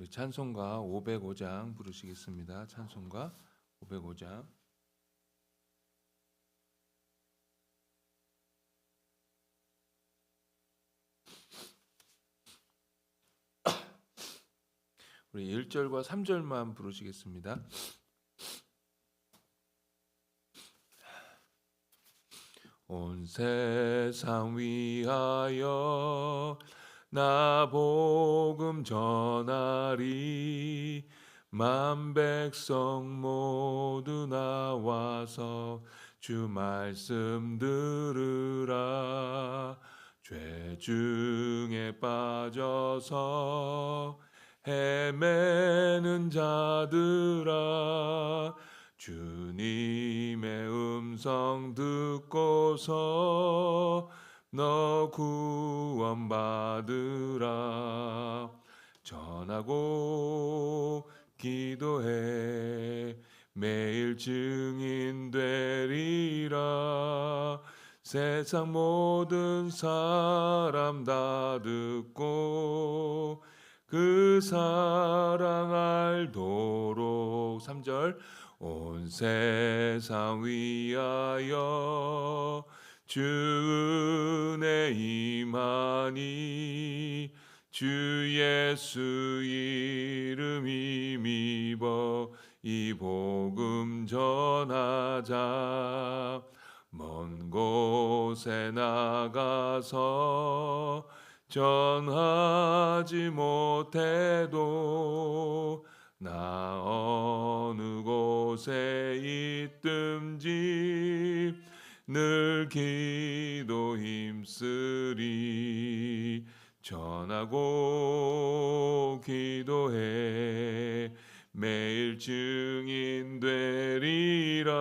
우리 찬송가 505장 부르시겠습니다. 찬송가 505장. 우리 1절과 3절만 부르시겠습니다. 온 세상 위하여 나 복음 전하리. 만 백성 모두 나와서 주 말씀 들으라. 죄 중에 빠져서 헤매는 자들아. 주님의 음성 듣고서 너 구원받으라. 전하고 기도해. 매일 증인 되리라. 세상 모든 사람 다 듣고 그 사랑 알도록. 3절. 온 세상 위하여 주 은혜 임하니 주 예수 이름 힘입어 이 복음 전하자. 먼 곳에 나가서 전하지 못해도 나 어느 곳에 있든지 늘 기도 힘쓰리. 전하고 기도해. 매일 증인 되리라.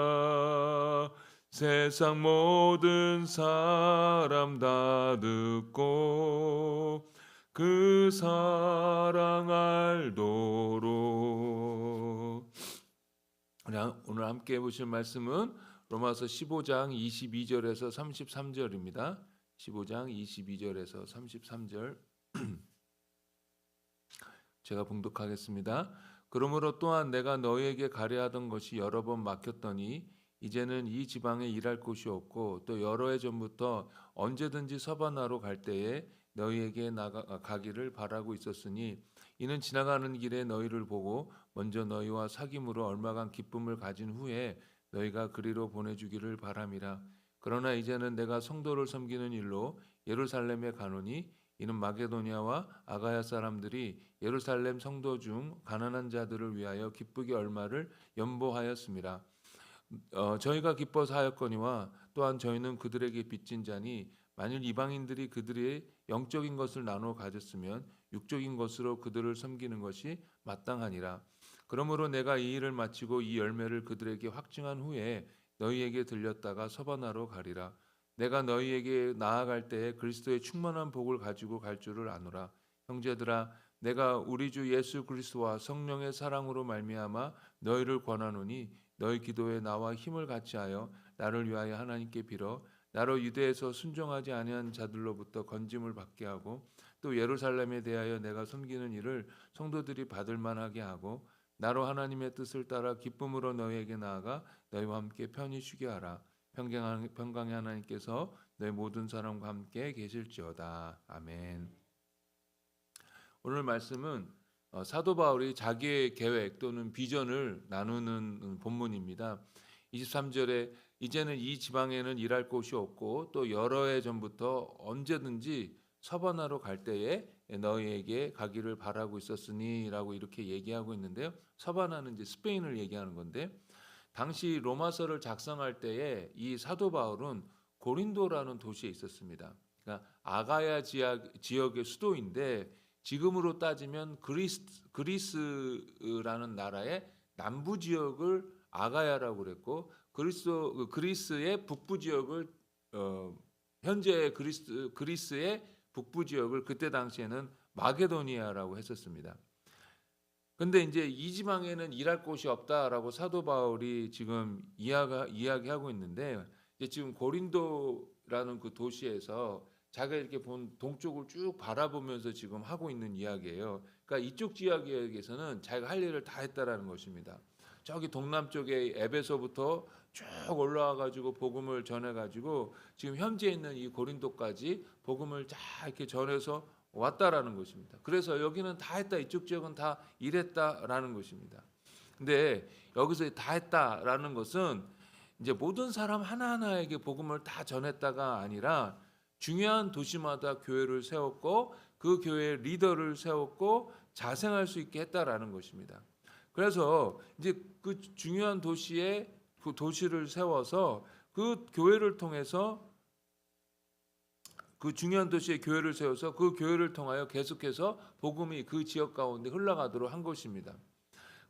세상 모든 사람 다 듣고 그 사랑 알도록. 오늘 함께 보실 말씀은 로마서 15장 22절에서 33절입니다. 15장 22절에서 33절 제가 봉독하겠습니다. 그러므로 또한 내가 너희에게 가려하던 것이 여러 번 막혔더니 이제는 이 지방에 일할 곳이 없고 또 여러 해 전부터 언제든지 서바나로 갈 때에 너희에게 나가 가기를 바라고 있었으니 이는 지나가는 길에 너희를 보고 먼저 너희와 사귐으로 얼마간 기쁨을 가진 후에 너희가 그리로 보내주기를 바람이라. 그러나 이제는 내가 성도를 섬기는 일로 예루살렘에 가노니 이는 마게도니아와 아가야 사람들이 예루살렘 성도 중 가난한 자들을 위하여 기쁘게 얼마를 연보하였습니다. 어, 저희가 기뻐서 하였거니와 또한 저희는 그들에게 빚진 자니 만일 이방인들이 그들의 영적인 것을 나눠 가졌으면 육적인 것으로 그들을 섬기는 것이 마땅하니라. 그러므로 내가 이 일을 마치고 이 열매를 그들에게 확증한 후에 너희에게 들렸다가 서바나로 가리라. 내가 너희에게 나아갈 때에 그리스도의 충만한 복을 가지고 갈 줄을 아노라. 형제들아, 내가 우리 주 예수 그리스도와 성령의 사랑으로 말미암아 너희를 권하노니 너희 기도에 나와 힘을 같이하여 나를 위하여 하나님께 빌어 나로 유대에서 순종하지 아니한 자들로부터 건짐을 받게 하고 또 예루살렘에 대하여 내가 섬기는 일을 성도들이 받을 만하게 하고 나로 하나님의 뜻을 따라 기쁨으로 너희에게 나아가 너희와 함께 편히 쉬게 하라. 평강의 하나님께서 너희 모든 사람과 함께 계실지어다. 아멘. 오늘 말씀은 어, 사도 바울이 자기의 계획 또는 비전을 나누는 본문입니다. 23절에 이제는 이 지방에는 일할 곳이 없고 또 여러 해 전부터 언제든지 서바나로 갈 때에 너희에게 가기를 바라고 있었으니라고 이렇게 얘기하고 있는데요. 서바나는 이제 스페인을 얘기하는 건데 당시 로마서를 작성할 때에 이 사도 바울은 고린도라는 도시에 있었습니다. 그러니까 아가야 지역, 지역의 수도인데 지금으로 따지면 그리스, 그리스라는 나라의 남부 지역을 아가야라고 그랬고 그리스 그리스의 북부 지역을 어, 현재 그리스 그리스의 북부 지역을 그때 당시에는 마게도니아라고 했었습니다. 근데 이제 이 지방에는 일할 곳이 없다라고 사도 바울이 지금 이야기, 이야기하고 있는데 지금 고린도라는 그 도시에서 자기가 이렇게 본 동쪽을 쭉 바라보면서 지금 하고 있는 이야기예요. 그러니까 이쪽 지역에서는 자기가 할 일을 다 했다라는 것입니다. 저기 동남쪽에 에베소부터 쭉 올라와 가지고 복음을 전해 가지고 지금 현재 있는 이 고린도까지 복음을 쫙 이렇게 전해서 왔다라는 것입니다. 그래서 여기는 다 했다 이쪽 지역은 다 일했다라는 것입니다. 근데 여기서 다 했다라는 것은 이제 모든 사람 하나하나에게 복음을 다 전했다가 아니라 중요한 도시마다 교회를 세웠고 그 교회의 리더를 세웠고 자생할 수 있게 했다라는 것입니다. 그래서 이제 그 중요한 도시에 그 도시를 세워서 그 교회를 통해서 그 중요한 도시에 교회를 세워서 그 교회를 통하여 계속해서 복음이 그 지역 가운데 흘러가도록 한 것입니다.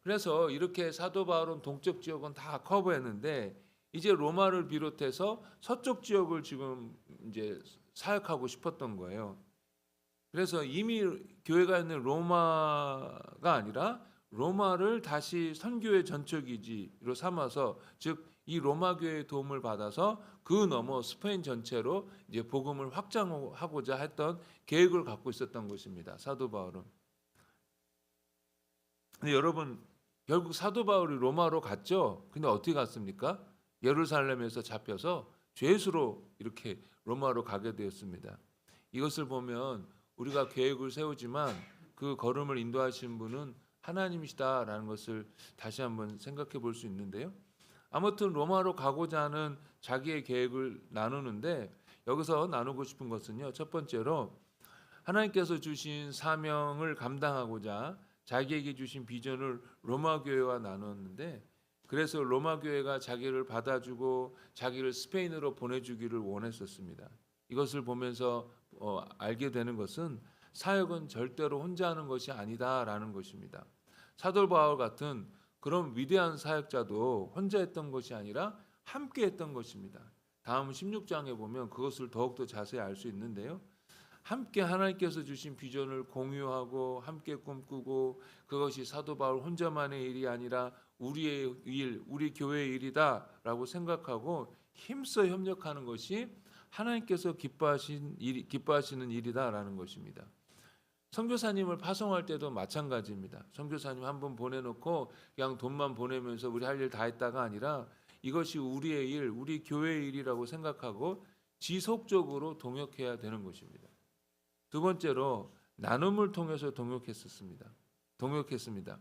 그래서 이렇게 사도 바울은 동쪽 지역은 다 커버했는데 이제 로마를 비롯해서 서쪽 지역을 지금 이제 사역하고 싶었던 거예요. 그래서 이미 교회가 있는 로마가 아니라 로마를 다시 선교의 전초기지로 삼아서 즉 이 로마 교회의 도움을 받아서 그 너머 스페인 전체로 이제 복음을 확장하고자 했던 계획을 갖고 있었던 것입니다. 사도 바울은. 근데 여러분 결국 사도 바울이 로마로 갔죠. 근데 어떻게 갔습니까? 예루살렘에서 잡혀서 죄수로 이렇게 로마로 가게 되었습니다. 이것을 보면 우리가 계획을 세우지만 그 걸음을 인도하신 분은 하나님이시다라는 것을 다시 한번 생각해 볼 수 있는데요. 아무튼 로마로 가고자 하는 자기의 계획을 나누는데 여기서 나누고 싶은 것은요. 첫 번째로 하나님께서 주신 사명을 감당하고자 자기에게 주신 비전을 로마 교회와 나눴는데 그래서 로마 교회가 자기를 받아주고 자기를 스페인으로 보내주기를 원했었습니다. 이것을 보면서 어, 알게 되는 것은 사역은 절대로 혼자 하는 것이 아니다라는 것입니다. 사도 바울 같은 그런 위대한 사역자도 혼자 했던 것이 아니라 함께 했던 것입니다. 다음 16장에 보면 그것을 더욱더 자세히 알 수 있는데요. 함께 하나님께서 주신 비전을 공유하고 함께 꿈꾸고 그것이 사도 바울 혼자만의 일이 아니라 우리의 일, 우리 교회의 일이다라고 생각하고 힘써 협력하는 것이 하나님께서 기뻐하신 일, 기뻐하시는 일이다라는 것입니다. 선교사님을 파송할 때도 마찬가지입니다. 선교사님 한 번 보내놓고 그냥 돈만 보내면서 우리 할 일 다 했다가 아니라 이것이 우리의 일, 우리 교회의 일이라고 생각하고 지속적으로 동역해야 되는 것입니다. 두 번째로 나눔을 통해서 동역했었습니다. 동역했습니다.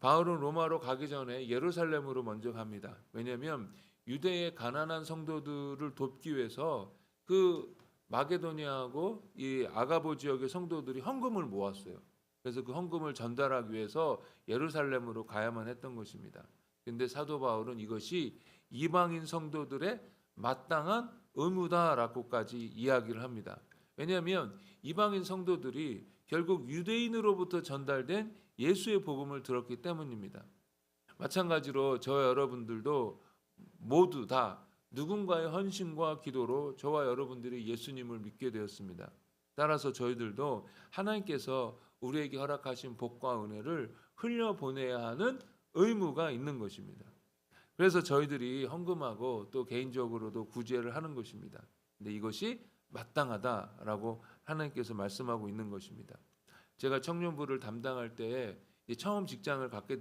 바울은 로마로 가기 전에 예루살렘으로 먼저 갑니다. 왜냐하면 유대의 가난한 성도들을 돕기 위해서 그 마게도니아하고 이 아가보 지역의 성도들이 헌금을 모았어요. 그래서 그 헌금을 전달하기 위해서 예루살렘으로 가야만 했던 것입니다. 근데 사도 바울은 이것이 이방인 성도들의 마땅한 의무다라고까지 이야기를 합니다. 왜냐하면 이방인 성도들이 결국 유대인으로부터 전달된 예수의 복음을 들었기 때문입니다. 마찬가지로 저 여러분들도 모두 다 누군가의 헌신과 기도로 저와 여러분들이 예수님을 믿게 되었습니다. 따라서 저희들도 하나님께서 우리에게 허락하신 복과 은혜를 흘려 보내야 하는 의무가 있는 것입니다. 그래서 저희들이 헌금하고 또 개인적으로도 구제를 하는 것입니다. 근데 이것이 마땅하다라고 하나님께서 말씀하고 있는 것입니다. 제가 청년부를 담당할 때에 처음 직장을 갖게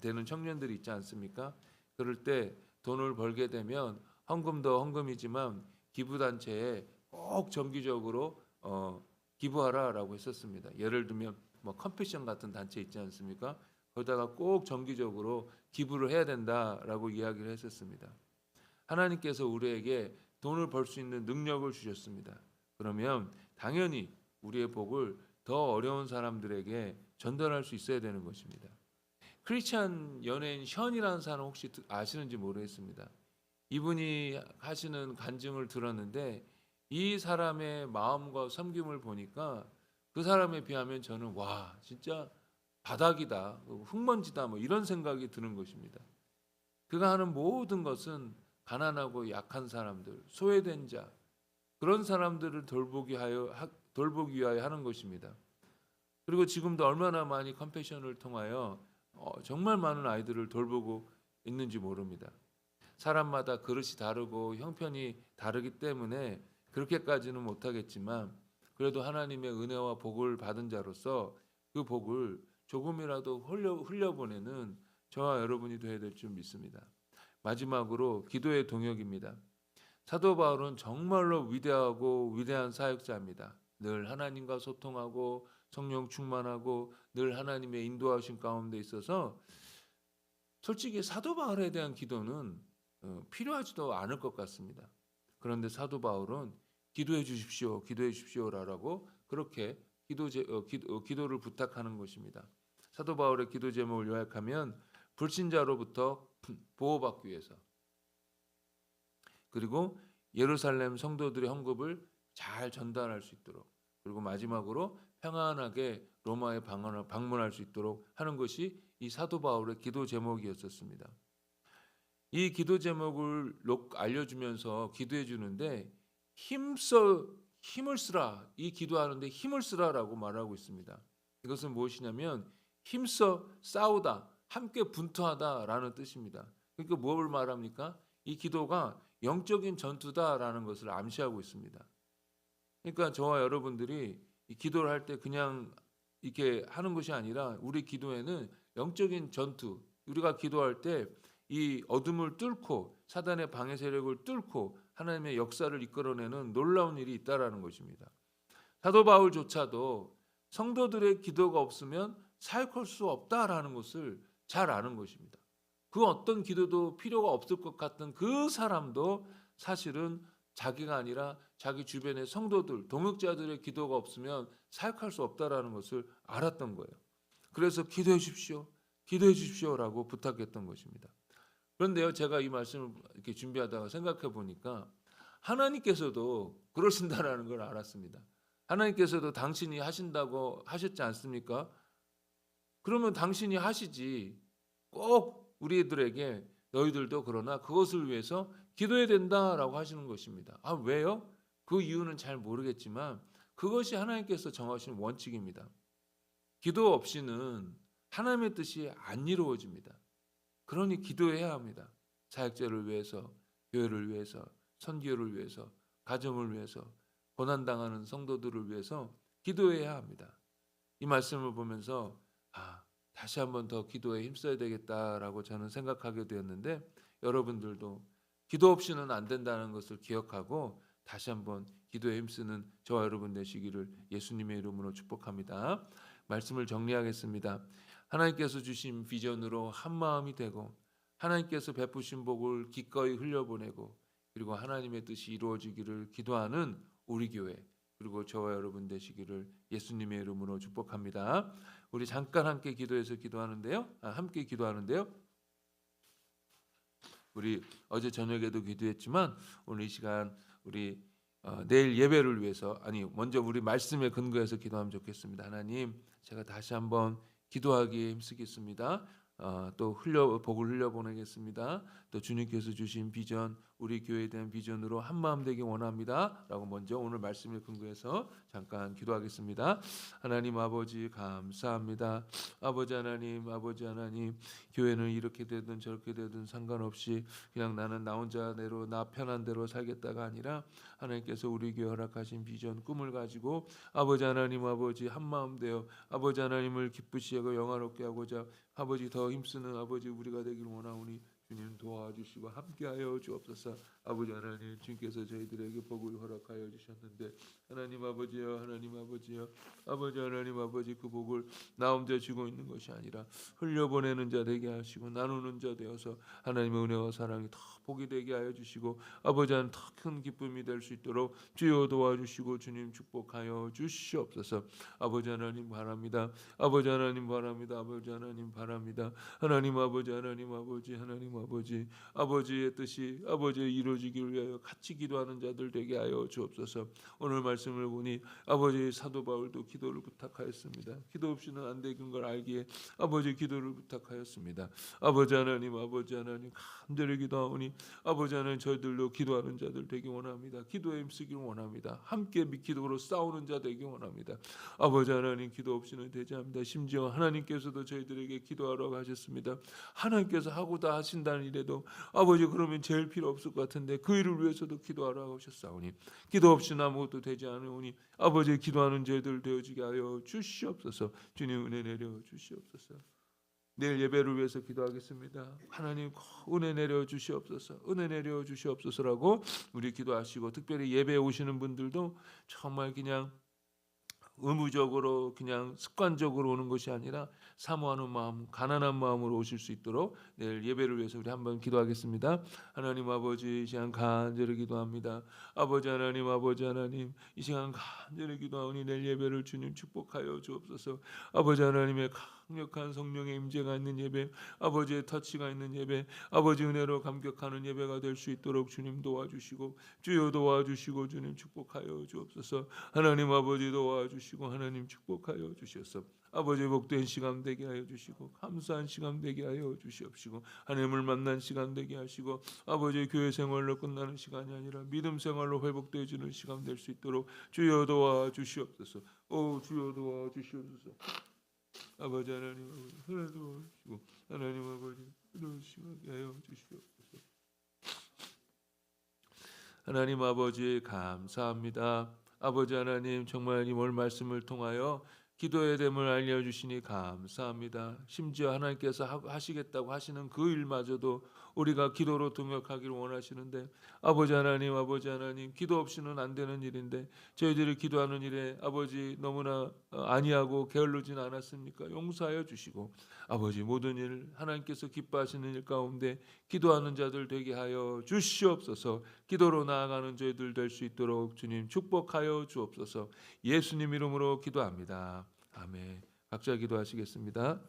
되는 청년들이 있지 않습니까? 그럴 때 돈을 벌게 되면 헌금도 헌금이지만 기부 단체에 꼭 정기적으로 어, 기부하라라고 했었습니다. 예를 들면 뭐 컴패션 같은 단체 있지 않습니까? 거기다가 꼭 정기적으로 기부를 해야 된다라고 이야기를 했었습니다. 하나님께서 우리에게 돈을 벌 수 있는 능력을 주셨습니다. 그러면 당연히 우리의 복을 더 어려운 사람들에게 전달할 수 있어야 되는 것입니다. 크리스찬 연예인 션이라는 사람 혹시 아시는지 모르겠습니다. 이분이 하시는 간증을 들었는데 이 사람의 마음과 섬김을 보니까 그 사람에 비하면 저는 와 진짜 바닥이다 흙먼지다 뭐 이런 생각이 드는 것입니다. 그가 하는 모든 것은 가난하고 약한 사람들 소외된 자 그런 사람들을 돌보기 하여 돌보기 위하여 하는 것입니다. 그리고 지금도 얼마나 많이 컴패션을 통하여 어, 정말 많은 아이들을 돌보고 있는지 모릅니다. 사람마다 그릇이 다르고 형편이 다르기 때문에 그렇게까지는 못하겠지만 그래도 하나님의 은혜와 복을 받은 자로서 그 복을 조금이라도 흘려, 흘려보내는 저와 여러분이 되어야 될 줄 믿습니다. 마지막으로 기도의 동역입니다. 사도 바울은 정말로 위대하고 위대한 사역자입니다. 늘 하나님과 소통하고 성령 충만하고 늘 하나님의 인도하신 가운데 있어서 솔직히 사도 바울에 대한 기도는 어, 필요하지도 않을 것 같습니다. 그런데 사도 바울은 기도해 주십시오, 기도해 주십시오라고 그렇게 기도 제, 어, 기도, 어, 기도를 부탁하는 것입니다. 사도 바울의 기도 제목을 요약하면 불신자로부터 보호받기 위해서 그리고 예루살렘 성도들의 헌금을 잘 전달할 수 있도록 그리고 마지막으로 평안하게 로마에 방문할 수 있도록 하는 것이 이 사도 바울의 기도 제목이었었습니다. 이 기도 제목을 놓- 알려주면서 기도해 주는데 힘써 힘을 쓰라 이 기도하는데 힘을 쓰라라고 말하고 있습니다. 이것은 무엇이냐면 힘써 싸우다 함께 분투하다라는 뜻입니다. 그러니까 무엇을 말합니까? 이 기도가 영적인 전투다라는 것을 암시하고 있습니다. 그러니까 저와 여러분들이 이 기도를 할 때 그냥 이렇게 하는 것이 아니라 우리 기도에는 영적인 전투, 우리가 기도할 때 이 어둠을 뚫고 사단의 방해 세력을 뚫고 하나님의 역사를 이끌어내는 놀라운 일이 있다라는 것입니다. 사도 바울조차도 성도들의 기도가 없으면 사역할 수 없다라는 것을 잘 아는 것입니다. 그 어떤 기도도 필요가 없을 것 같은 그 사람도 사실은 자기가 아니라 자기 주변의 성도들, 동역자들의 기도가 없으면 사역할 수 없다라는 것을 알았던 거예요. 그래서 기도해 주십시오. 기도해 주십시오라고 부탁했던 것입니다. 그런데요, 제가 이 말씀을 이렇게 준비하다가 생각해 보니까 하나님께서도 그러신다라는 걸 알았습니다. 하나님께서도 당신이 하신다고 하셨지 않습니까? 그러면 당신이 하시지. 꼭 우리들에게 너희들도 그러나 그것을 위해서 기도해야 된다라고 하시는 것입니다. 아, 왜요? 그 이유는 잘 모르겠지만 그것이 하나님께서 정하신 원칙입니다. 기도 없이는 하나님의 뜻이 안 이루어집니다. 그러니 기도해야 합니다. 사역자를 위해서, 교회를 위해서, 선교를 위해서, 가정을 위해서, 고난당하는 성도들을 위해서 기도해야 합니다. 이 말씀을 보면서 아, 다시 한번 더 기도에 힘써야 되겠다라고 저는 생각하게 되었는데 여러분들도 기도 없이는 안 된다는 것을 기억하고 다시 한번 기도에 힘쓰는 저와 여러분 되시기를 예수님의 이름으로 축복합니다. 말씀을 정리하겠습니다. 하나님께서 주신 비전으로 한 마음이 되고 하나님께서 베푸신 복을 기꺼이 흘려보내고 그리고 하나님의 뜻이 이루어지기를 기도하는 우리 교회 그리고 저와 여러분 되시기를 예수님의 이름으로 축복합니다. 우리 잠깐 함께 기도해서 기도하는데요. 아, 함께 기도하는데요. 우리 어제 저녁에도 기도했지만 오늘 이 시간 우리 어, 내일 예배를 위해서 아니 먼저 우리 말씀에 근거해서 기도하면 좋겠습니다. 하나님 제가 다시 한번 기도하기에 힘쓰겠습니다. 어, 또 흘려 복을 흘려 보내겠습니다. 또 주님께서 주신 비전 우리 교회에 대한 비전으로 한 마음 되기 원합니다라고 먼저 오늘 말씀을 근거해서 잠깐 기도하겠습니다. 하나님 아버지 감사합니다. 아버지 하나님 아버지 하나님 교회는 이렇게 되든 저렇게 되든 상관없이 그냥 나는 나 혼자 대로 나 편한 대로 살겠다가 아니라 하나님께서 우리 교회 허락하신 비전 꿈을 가지고 아버지 하나님 아버지 한 마음 되어 아버지 하나님을 기쁘시고 영화롭게 하고자 아버지 더 힘쓰는 아버지 우리가 되길 원하오니 주님 도와주시고 함께하여 주옵소서 아버지 하나님 주님께서 저희들에게 복을 허락하여 주셨는데 하나님 아버지여 하나님 아버지여 아버지 하나님 아버지 그 복을 나 혼자 쥐고 있는 것이 아니라 흘려보내는 자 되게 하시고 나누는 자 되어서 하나님의 은혜와 사랑이 더 복이 되게 하여 주시고 아버지 하나님 더큰 기쁨이 될 수 있도록 주여 도와주시고 주님 축복하여 주시옵소서. 아버지 하나님 바랍니다. 아버지 하나님 바랍니다. 아버지 하나님 바랍니다. 하나님 아버지 하나님 아버지 하나님 아버지 아버지의 뜻이 아버지의 이 루어지기를 위하여 같이 기도하는 자들 되게 하여 주옵소서. 오늘 말씀을 보니 아버지 사도 바울도 기도를 부탁하였습니다. 기도 없이는 안 되는 걸 알기에 아버지 기도를 부탁하였습니다. 아버지 하나님 아버지 하나님 간절히 기도하오니 아버지 하나님 저희들도 기도하는 자들 되기 원합니다. 기도에 힘쓰기를 원합니다. 함께 믿기도로 싸우는 자 되기 원합니다. 아버지 하나님 기도 없이는 되지 않습니다. 심지어 하나님께서도 저희들에게 기도하라고 하셨습니다. 하나님께서 하고 다 하신다는 일에도 아버지 그러면 제일 필요 없을 것 같은 텐데 그 일을 위해서도 기도하라고 하셨사오니 기도 없이는 아무것도 되지 않으오니 아버지 기도하는 저희들 되어지게 하여 주시옵소서 주님 은혜 내려 주시옵소서 내일 예배를 위해서 기도하겠습니다. 하나님 은혜 내려 주시옵소서. 은혜 내려 주시옵소서라고 우리 기도하시고 특별히 예배에 오시는 분들도 정말 그냥 의무적으로 그냥 습관적으로 오는 것이 아니라 사모하는 마음, 가난한 마음으로 오실 수 있도록 내일 예배를 위해서 우리 한번 기도하겠습니다. 하나님 아버지 이 시간 간절히 기도합니다. 아버지 하나님 아버지 하나님 이 시간 간절히 기도하오니 내일 예배를 주님 축복하여 주옵소서. 아버지 하나님의 강력한 성령의 임재가 있는 예배, 아버지의 터치가 있는 예배, 아버지 은혜로 감격하는 예배가 될 수 있도록 주님 도와주시고 주여 도와주시고 주님 축복하여 주옵소서. 하나님 아버지 도와주시고 하나님 축복하여 주시옵소서. 아버지 복된 시간 되게 하여 주시고 감사한 시간 되게 하여 주시옵시고 하나님을 만난 시간 되게 하시고 아버지 교회 생활로 끝나는 시간이 아니라 믿음 생활로 회복되어지는 시간 될 수 있도록 주여 도와 주시옵소서. 오 주여 도와 주시옵소서. 아버지 하나님 아버지 도와주시고 하나님 아버지 하여 주시옵소서. 하나님 아버지 감사합니다. 아버지 하나님 정말 이 오늘 말씀을 통하여 기도의 됨을 알려주시니 감사합니다. 심지어 하나님께서 하- 하시겠다고 하시는 그 일마저도 우리가 기도로 동역하기를 원하시는데 아버지 하나님 아버지 하나님 기도 없이는 안 되는 일인데 저희들이 기도하는 일에 아버지 너무나 어, 아니하고 게을르진 않았습니까? 용서하여 주시고 아버지 모든 일 하나님께서 기뻐하시는 일 가운데 기도하는 자들 되게 하여 주시옵소서. 기도로 나아가는 저희들 될 수 있도록 주님 축복하여 주옵소서. 예수님 이름으로 기도합니다. 아멘. 각자 기도하시겠습니다.